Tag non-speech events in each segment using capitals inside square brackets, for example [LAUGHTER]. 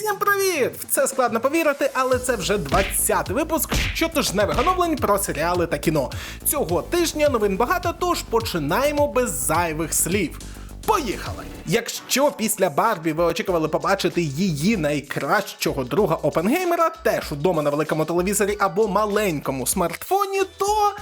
Всім привіт! В це складно повірити, але це вже 20-й випуск щотижневих оновлень про серіали та кіно. Цього тижня новин багато, тож починаємо без зайвих слів. Поїхали! Якщо після Барбі ви очікували побачити її найкращого друга Опенгеймера, теж удома на великому телевізорі або маленькому смартфоні, то.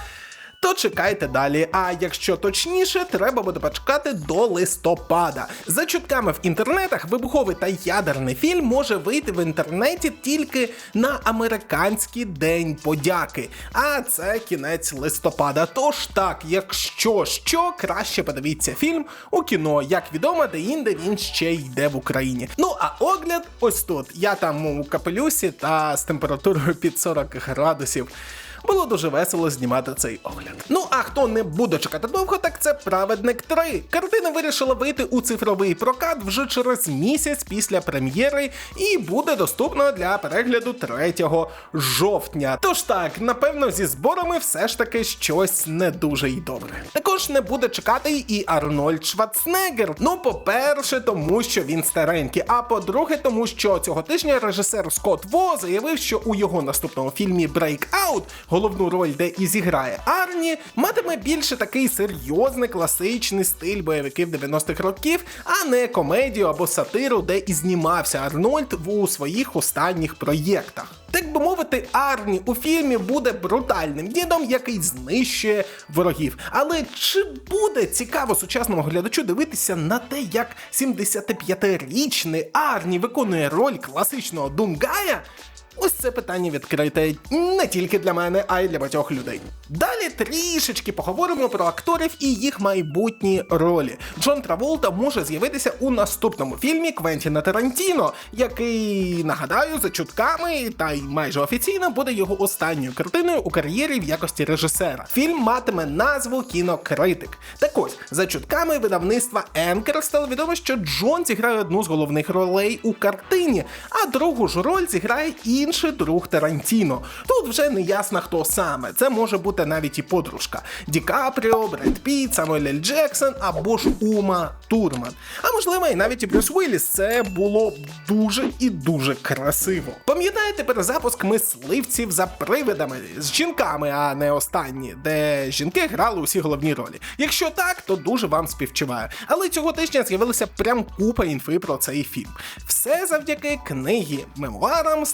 То чекайте далі. А якщо точніше, треба буде почекати до листопада. За чутками в інтернетах, вибуховий та ядерний фільм може вийти в інтернеті тільки на американський день подяки. А це кінець листопада. Тож так, якщо що, краще подивіться фільм у кіно. Як відомо, де інде він ще йде в Україні. Ну а огляд ось тут. Я там у капелюсі та з температурою під 40 градусів. Було дуже весело знімати цей огляд. Ну а хто не буде чекати довго, так це Праведник 3. Картина вирішила вийти у цифровий прокат вже через місяць після прем'єри і буде доступна для перегляду 3 жовтня. Тож так, напевно, зі зборами все ж таки щось не дуже й добре. Також не буде чекати і Арнольд Шварценеггер. Ну, по-перше, тому що він старенький. А по-друге, тому що цього тижня режисер Скотт Во заявив, що у його наступному фільмі Breakout головну роль, де і зіграє Арні, матиме більше такий серйозний класичний стиль бойовиків 90-х років, а не комедію або сатиру, де і знімався Арнольд у своїх останніх проєктах. Так би мовити, Арні у фільмі буде брутальним дідом, який знищує ворогів. Але чи буде цікаво сучасному глядачу дивитися на те, як 75-річний Арні виконує роль класичного Дунгая? Ось це питання відкрите не тільки для мене, а й для багатьох людей. Далі трішечки поговоримо про акторів і їх майбутні ролі. Джон Траволта може з'явитися у наступному фільмі Квентіна Тарантіно, який, нагадаю, за чутками та й майже офіційно буде його останньою картиною у кар'єрі в якості режисера. Фільм матиме назву Кінокритик. Так ось, за чутками видавництва Енкер стало відомо, що Джон зіграє одну з головних ролей у картині, а другу ж роль зіграє інший друг Тарантіно. Тут вже не ясно хто саме. Це може бути навіть і подружка Ді Капріо, Бред Піт, Самуель Ель Джексон або ж Ума Турман. А можливо, і навіть і Брюс Уілліс. Це було дуже і дуже красиво. Пам'ятаєте перезапуск мисливців за привидами з жінками, а не останні, де жінки грали усі головні ролі. Якщо так, то дуже вам співчуваю. Але цього тижня з'явилася прям купа інфи про цей фільм. Все завдяки книгі, мемуарам,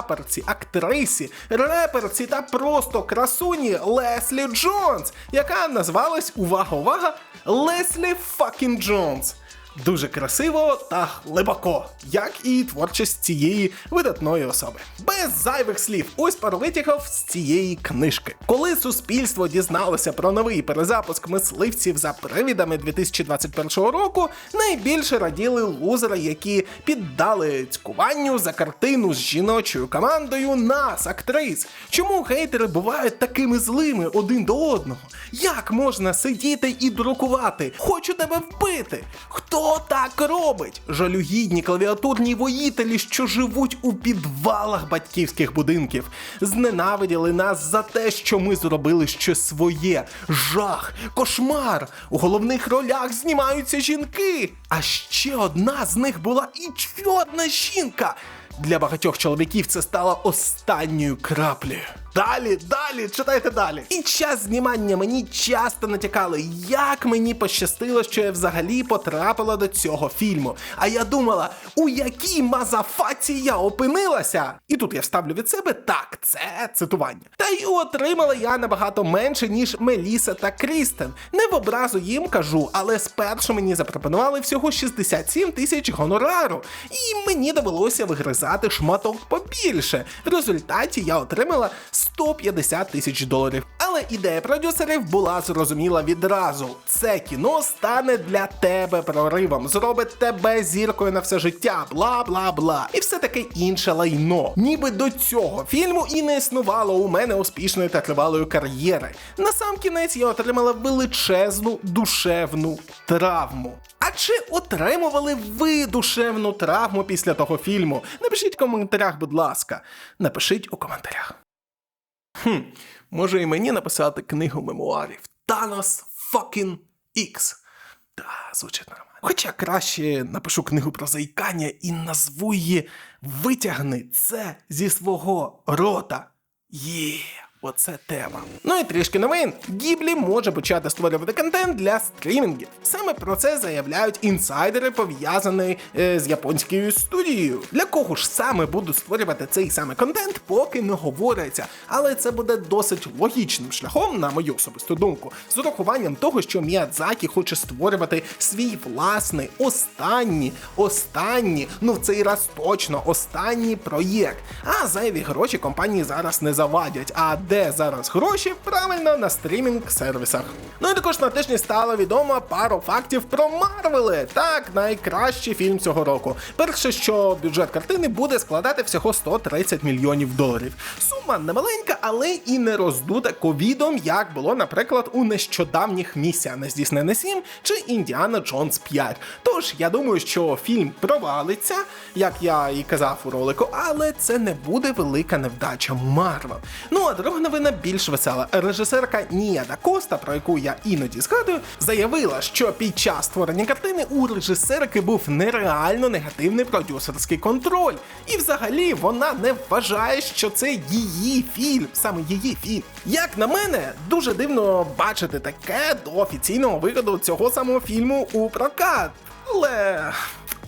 стендаперці, актрисі, реперці та просто красуні Леслі Джонс, яка назвалась увага, увага Леслі Факін Джонс. Дуже красиво та глибоко, як і творчість цієї видатної особи. Без зайвих слів, ось пару витягів з цієї книжки. Коли суспільство дізналося про новий перезапуск мисливців за привідами 2021 року, найбільше раділи лузери, які піддали цькуванню за картину з жіночою командою нас, актрис. Чому хейтери бувають такими злими один до одного? Як можна сидіти і друкувати? Хочу тебе вбити. Хто так робить? Жалюгідні клавіатурні воїтелі, що живуть у підвалах батьківських будинків, зненавиділи нас за те, що ми зробили щось своє. Жах, кошмар. У головних ролях знімаються жінки. А ще одна з них була і чорна жінка. Для багатьох чоловіків це стало останньою краплею. Далі, далі, читайте далі. І час знімання мені часто натякали, як мені пощастило, що я взагалі потрапила до цього фільму. А я думала, у якій мазафаці я опинилася. І тут я вставлю від себе так, це цитування. Та й отримала я набагато менше, ніж Меліса та Крістен. Не в образу їм кажу, але спершу мені запропонували всього 67 тисяч гонорару, і мені довелося вигризати шматок побільше. В результаті я отримала 150 тисяч доларів. Але ідея продюсерів була зрозуміла відразу: це кіно стане для тебе проривом, зробить тебе зіркою на все життя, бла бла бла. І все таке інше лайно. Ніби до цього фільму і не існувало у мене успішної та тривалої кар'єри. На сам кінець я отримала величезну душевну травму. А чи отримували ви душевну травму після того фільму? Напишіть в коментарях, будь ласка. Напишіть у коментарях. Хм, може і мені написати книгу мемуарів Танос Фокін Ікс. Та, звучить нормально. Хоча краще напишу книгу про заїкання і назву її Витягни це зі свого рота. Є. Оце тема. Ну і трішки новин. Гіблі може почати створювати контент для стрімінгів. Саме про це заявляють інсайдери, пов'язані е, з японською студією. Для кого ж саме будуть створювати цей саме контент, поки не говориться. Але це буде досить логічним шляхом, на мою особисту думку, з урахуванням того, що Міядзакі хоче створювати свій власний останній, останній, ну в цей раз точно останній проєкт. А зайві гроші компанії зараз не завадять. А де зараз гроші? Правильно на стрімінг сервісах. Ну і також на тижні стало відомо пару фактів про Марвели. Так, найкращий фільм цього року. Перше, що бюджет картини буде складати всього 130 мільйонів доларів. Сума не маленька, але і не роздута ковідом, як було, наприклад, у нещодавніх місія нездійснене 7 чи Індіана Джонс 5. Тож я думаю, що фільм провалиться, як я і казав у ролику, але це не буде велика невдача Марвел. Ну а друга новина більш весела. Режисерка Нія да Коста, про яку я іноді згадую, заявила, що під час створення картини у режисерки був нереально негативний продюсерський контроль. І взагалі вона не вважає, що це її фільм, саме її фільм. Як на мене, дуже дивно бачити таке до офіційного виходу цього самого фільму у прокат. Але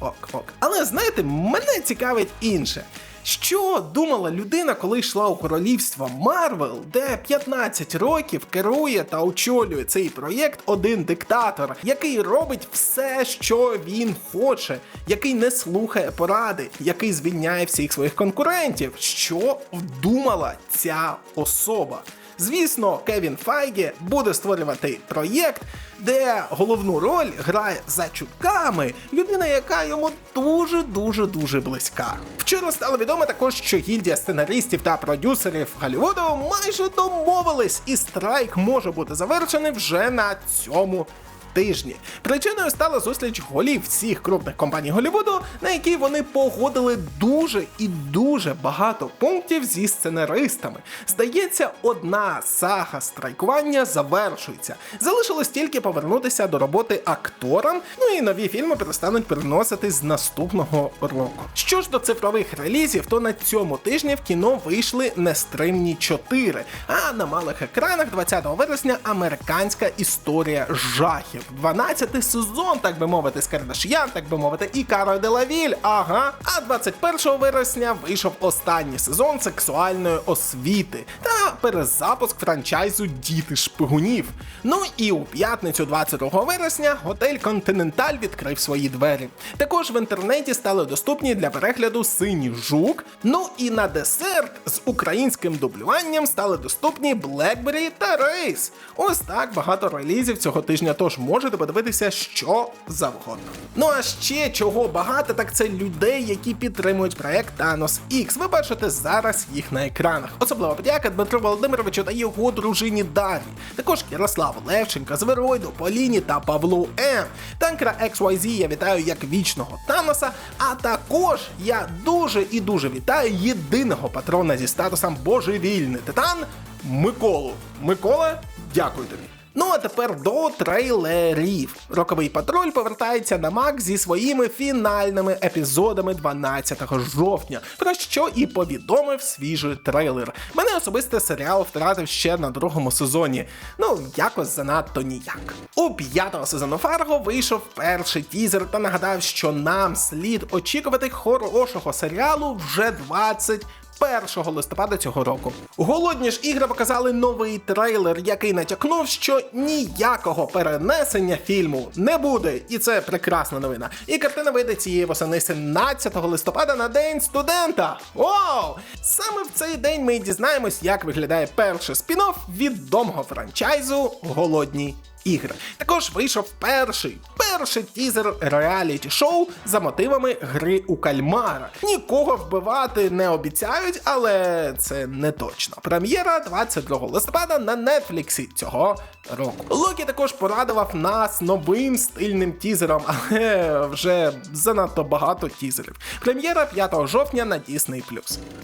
ок, ок. Але знаєте, мене цікавить інше. Що думала людина, коли йшла у королівство Марвел, де 15 років керує та очолює цей проєкт один диктатор, який робить все, що він хоче, який не слухає поради, який звільняє всіх своїх конкурентів. Що вдумала ця особа? Звісно, Кевін Файгі буде створювати проєкт, де головну роль грає за чутками людина, яка йому дуже дуже дуже близька. Вчора стало відомо також, що гільдія сценаристів та продюсерів Голлівуду майже домовились, і страйк може бути завершений вже на цьому тижні. Причиною стала зустріч голів всіх крупних компаній Голлівуду, на якій вони погодили дуже і дуже багато пунктів зі сценаристами. Здається, одна сага страйкування завершується. Залишилось тільки повернутися до роботи акторам, ну і нові фільми перестануть приносити з наступного року. Що ж до цифрових релізів, то на цьому тижні в кіно вийшли Нестримні 4, а на малих екранах 20 вересня американська історія жахів. 12 сезон, так би мовити, з Кардаш'ян, так би мовити, і Каро Делавіль, ага. А 21 вересня вийшов останній сезон сексуальної освіти та перезапуск франчайзу Діти шпигунів. Ну і у п'ятницю 22 вересня готель Континенталь відкрив свої двері. Також в інтернеті стали доступні для перегляду Синій жук. Ну і на десерт з українським дублюванням стали доступні Blackberry та Race. Ось так багато релізів цього тижня, тож можете подивитися, що завгодно. Ну а ще чого багато, так це людей, які підтримують проект Thanos X. Ви бачите зараз їх на екранах. Особливо подяка Дмитру Володимировичу та його дружині Дарі. Також Ярославу Левченка, Зверойду, Поліні та Павлу М. Танкера XYZ я вітаю як вічного Таноса. А також я дуже і дуже вітаю єдиного патрона зі статусом Божевільний Титан Миколу. Микола, дякую тобі. Ну а тепер до трейлерів. Роковий патруль повертається на Мак зі своїми фінальними епізодами 12 жовтня, про що і повідомив свіжий трейлер. Мене особисто серіал втратив ще на другому сезоні. Ну, якось занадто ніяк. У п'ятого сезону Фарго вийшов перший тізер та нагадав, що нам слід очікувати хорошого серіалу вже 20 1 листопада цього року. Голодні ж ігри показали новий трейлер, який натякнув, що ніякого перенесення фільму не буде, і це прекрасна новина. І картина вийде цієї восени 17 листопада на День студента. Вау! Саме в цей день ми дізнаємось, як виглядає перший спін-офф відомого франчайзу Голодні ігри. Також вийшов перший перший тізер реаліті шоу за мотивами гри у кальмара. Нікого вбивати не обіцяють, але це не точно. Прем'єра 22 листопада на нетфліксі цього року. Локі також порадував нас новим стильним тізером, але вже занадто багато тізерів. Прем'єра 5 жовтня на Disney+.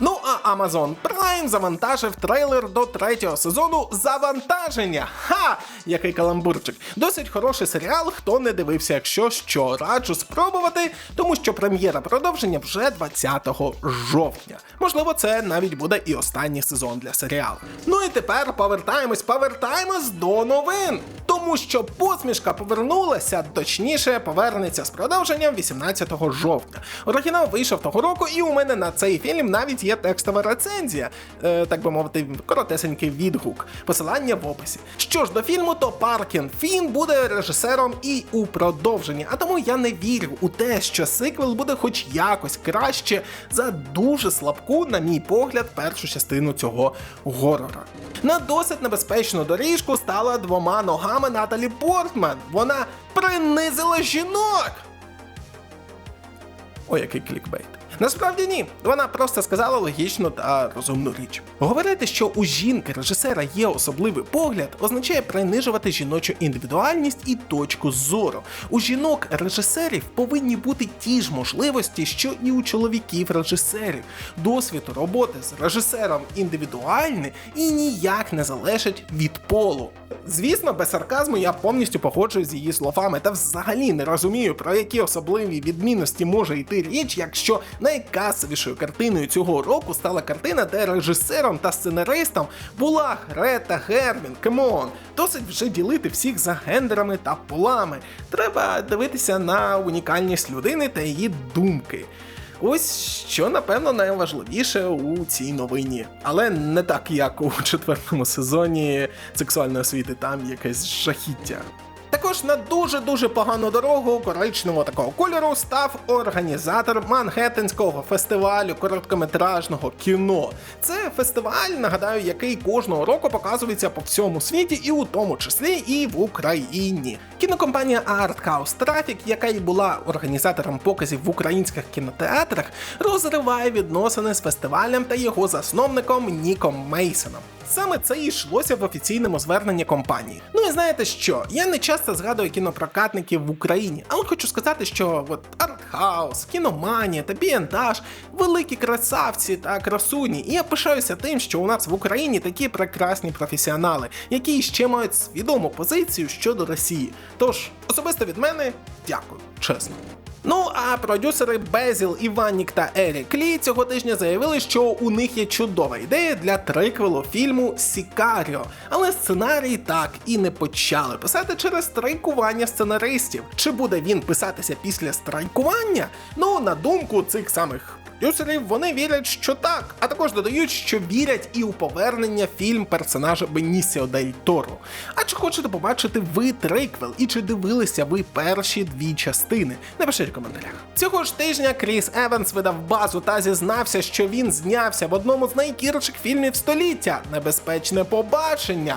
Ну а Amazon Prime завантажив трейлер до третього сезону завантаження. Ха! Який каламбур Петербурчик. Досить хороший серіал, хто не дивився, якщо що, раджу спробувати, тому що прем'єра продовження вже 20 жовтня. Можливо, це навіть буде і останній сезон для серіалу. Ну і тепер повертаємось, повертаємось до новин. Тому що посмішка повернулася, точніше, повернеться з продовженням 18 жовтня. Оригінал вийшов того року, і у мене на цей фільм навіть є текстова рецензія, е, так би мовити, коротесенький відгук. Посилання в описі. Що ж до фільму, то Паркін Фін буде режисером і у продовженні. А тому я не вірю у те, що сиквел буде хоч якось краще за дуже слабку, на мій погляд, першу частину цього горора. На досить небезпечну доріжку стала двома ногами Наталі Портман. Вона принизила жінок. Ой, який клікбейт. Насправді ні, вона просто сказала логічну та розумну річ. Говорити, що у жінки режисера є особливий погляд, означає принижувати жіночу індивідуальність і точку зору. У жінок режисерів повинні бути ті ж можливості, що і у чоловіків режисерів. Досвід роботи з режисером індивідуальний і ніяк не залежить від полу. Звісно, без сарказму я повністю погоджуюсь з її словами, та взагалі не розумію, про які особливі відмінності може йти річ, якщо найкасовішою картиною цього року стала картина, де режисером та сценаристом була Грета Гермін. Кемон, досить вже ділити всіх за гендерами та полами. Треба дивитися на унікальність людини та її думки. Ось що напевно найважливіше у цій новині, але не так як у [LAUGHS] четвертому сезоні сексуальної освіти, там якесь жахіття. Також на дуже дуже погану дорогу коричневого такого кольору став організатор Манхеттенського фестивалю короткометражного кіно. Це фестиваль, нагадаю, який кожного року показується по всьому світі, і у тому числі і в Україні. Кінокомпанія Art House Traffic, яка і була організатором показів в українських кінотеатрах, розриває відносини з фестивалем та його засновником Ніком Мейсоном. Саме це і йшлося в офіційному зверненні компанії. Ну і знаєте що? Я не часто згадую кінопрокатників в Україні, але хочу сказати, що от Артхаус, Кіноманія та Бієндаж великі красавці та красуні. І я пишаюся тим, що у нас в Україні такі прекрасні професіонали, які ще мають свідому позицію щодо Росії. Тож, особисто від мене, дякую, чесно. Ну а продюсери Безіл, Іваннік та Ерік Лі цього тижня заявили, що у них є чудова ідея для триквелу фільму Сікаріо, але сценарій так і не почали писати через страйкування сценаристів. Чи буде він писатися після страйкування? Ну на думку цих самих. Продюсерів вони вірять, що так, а також додають, що вірять і у повернення фільм персонажа Бенісіо Дель Торо. А чи хочете побачити ви триквел і чи дивилися ви перші дві частини? Напишіть в коментарях. Цього ж тижня Кріс Еванс видав базу та зізнався, що він знявся в одному з найгірших фільмів століття Небезпечне побачення.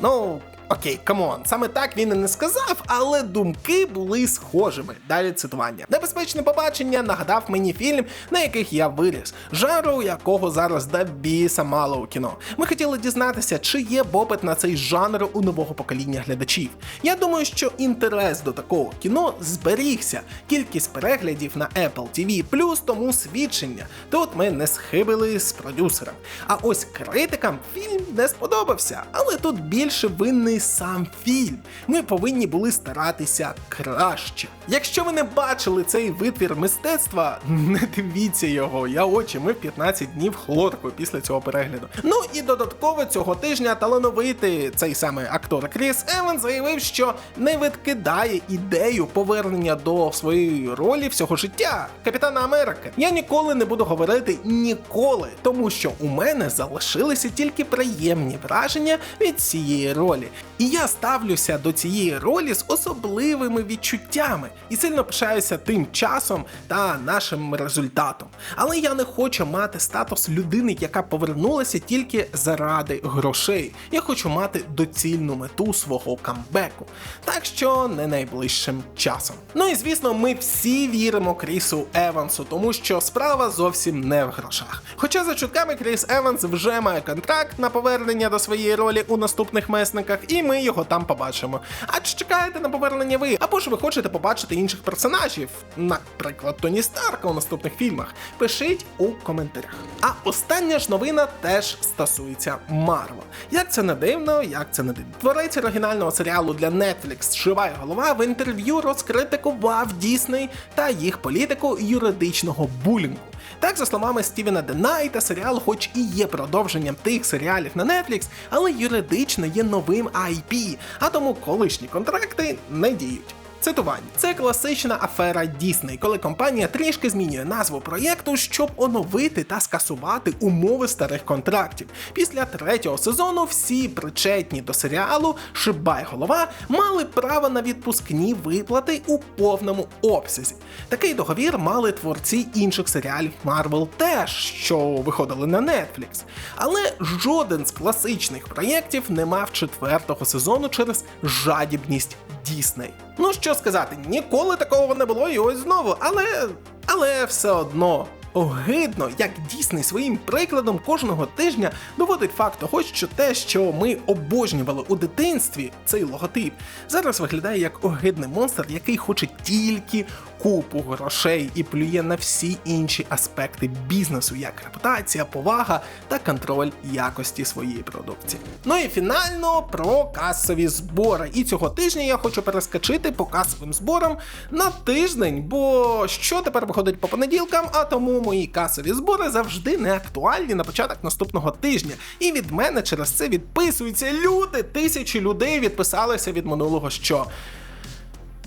Ну, Окей, камон, саме так він і не сказав, але думки були схожими. Далі цитування. Небезпечне побачення нагадав мені фільм, на яких я виріс, жару якого зараз да біса мало у кіно. Ми хотіли дізнатися, чи є попит на цей жанр у нового покоління глядачів. Я думаю, що інтерес до такого кіно зберігся. Кількість переглядів на Apple TV плюс тому свідчення. Тут ми не схибили з продюсером. А ось критикам фільм не сподобався, але тут більше винний сам фільм. Ми повинні були старатися краще. Якщо ви не бачили цей витвір мистецтва, [LAUGHS] не дивіться його. Я очі ми 15 днів хлоркою після цього перегляду. Ну і додатково цього тижня талановитий цей самий актор Кріс Еван заявив, що не відкидає ідею повернення до своєї ролі всього життя Капітана Америки. Я ніколи не буду говорити ніколи, тому що у мене залишилися тільки приємні враження від цієї ролі. І я ставлюся до цієї ролі з особливими відчуттями і сильно пишаюся тим часом та нашим результатом. Але я не хочу мати статус людини, яка повернулася тільки заради грошей. Я хочу мати доцільну мету свого камбеку. Так що не найближчим часом. Ну і звісно, ми всі віримо Крісу Евансу, тому що справа зовсім не в грошах. Хоча за чутками Кріс Еванс вже має контракт на повернення до своєї ролі у наступних месниках, і ми його там побачимо. А чи чекаєте на повернення ви? Або ж ви хочете побачити інших персонажів, наприклад, Тоні Старка у наступних фільмах? Пишіть у коментарях. А остання ж новина теж стосується Марвел. Як це не дивно, як це не дивно. Творець оригінального серіалу для Netflix Шива голова в інтерв'ю розкритикував Дісней та їх політику юридичного булінгу. Так, за словами Стівена Денайта, серіал, хоч і є продовженням тих серіалів на Netflix, але юридично є новим IP, а тому колишні контракти не діють. Цитування: це класична афера Дісней, коли компанія трішки змінює назву проєкту, щоб оновити та скасувати умови старих контрактів. Після третього сезону всі причетні до серіалу Шибай голова мали право на відпускні виплати у повному обсязі. Такий договір мали творці інших серіалів Marvel теж, що виходили на Netflix. Але жоден з класичних проєктів не мав четвертого сезону через жадібність Дісней. Ну що сказати, ніколи такого не було і ось знову, але. але все одно. Огидно, як Дісней своїм прикладом кожного тижня доводить факт того, що те, що ми обожнювали у дитинстві, цей логотип, зараз виглядає як огидний монстр, який хоче тільки купу грошей і плює на всі інші аспекти бізнесу, як репутація, повага та контроль якості своєї продукції. Ну і фінально про касові збори. І цього тижня я хочу перескочити по касовим зборам на тиждень, бо що тепер виходить по понеділкам, а тому мої касові збори завжди не актуальні на початок наступного тижня. І від мене через це відписуються люди. Тисячі людей відписалися від минулого що.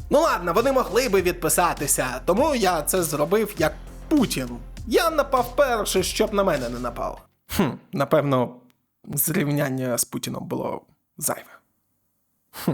Ну ладно, вони могли би відписатися, тому я це зробив як Путін. Я напав перший, щоб на мене не напав. Хм, напевно, зрівняння з Путіном було зайве. Хм.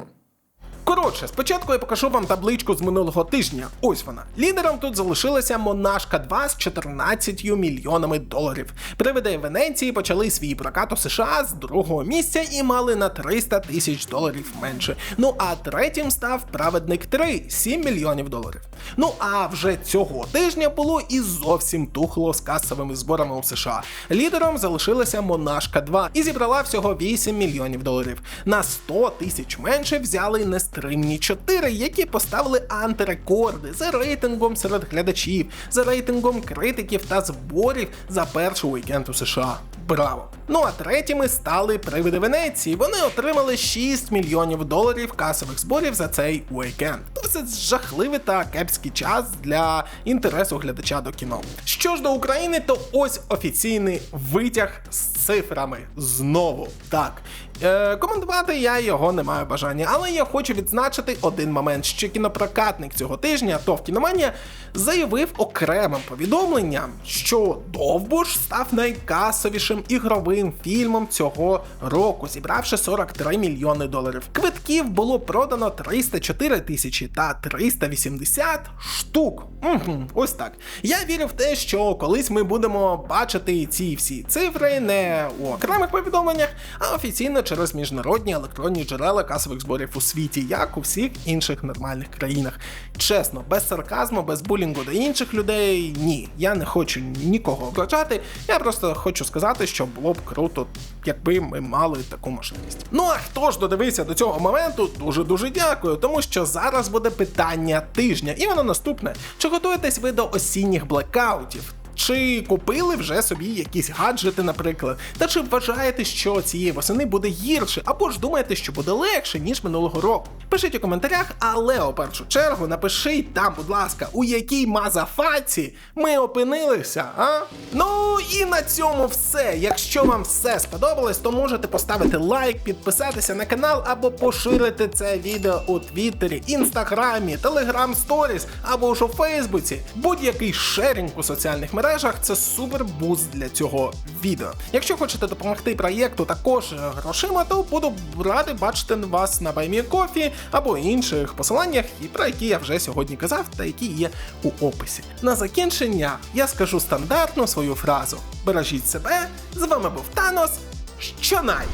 Коротше, спочатку я покажу вам табличку з минулого тижня. Ось вона. Лідером тут залишилася Монашка 2 з 14 мільйонами доларів. Привиди Венеції почали свій прокат у США з другого місця і мали на 300 тисяч доларів менше. Ну а третім став Праведник 3 7 мільйонів доларів. Ну а вже цього тижня було і зовсім тухло з касовими зборами у США. Лідером залишилася Монашка 2 і зібрала всього 8 мільйонів доларів. На 100 тисяч менше взяли нестримні 4, які поставили антирекорди за рейтингом серед глядачів, за рейтингом критиків та зборів за перший уікенд у США. Браво! Ну а третіми стали привиди Венеції. Вони отримали 6 мільйонів доларів касових зборів за цей уікенд. Це жахливий та кепський час для інтересу глядача до кіно. Що ж до України, то ось офіційний витяг з цифрами. Знову так. Е, коментувати я його не маю бажання, але я хочу відзначити один момент, що кінопрокатник цього тижня, ТОВ Кіноманія, заявив окремим повідомленням, що Довбуш став найкасовішим ігровим фільмом цього року, зібравши 43 мільйони доларів. Квитків було продано 304 тисячі та 380 штук. Угу, ось так. Я вірю в те, що колись ми будемо бачити ці всі цифри не у окремих повідомленнях, а офіційно через міжнародні електронні джерела касових зборів у світі, як у всіх інших нормальних країнах. Чесно, без сарказму, без булінгу до інших людей ні. Я не хочу нікого ображати. Я просто хочу сказати, що було б круто, якби ми мали таку можливість. Ну а хто ж додивився до цього моменту, дуже дуже дякую, тому що зараз буде питання тижня, і воно наступне: чи готуєтесь ви до осінніх блекаутів? Чи купили вже собі якісь гаджети, наприклад? Та чи вважаєте, що цієї восени буде гірше, або ж думаєте, що буде легше, ніж минулого року? Пишіть у коментарях, але у першу чергу напишіть там, будь ласка, у якій мазафаці ми опинилися, а? Ну і на цьому все. Якщо вам все сподобалось, то можете поставити лайк, підписатися на канал або поширити це відео у Твіттері, Інстаграмі, Телеграм Сторіс або ж у Фейсбуці. Будь-який шерінг у соціальних мережах це супер буст для цього відео. Якщо хочете допомогти проєкту також грошима, то буду радий бачити вас на BuyMeCoffee або інших посиланнях, і про які я вже сьогодні казав, та які є у описі. На закінчення я скажу стандартну свою фразу: бережіть себе, з вами був Танос. Щонай!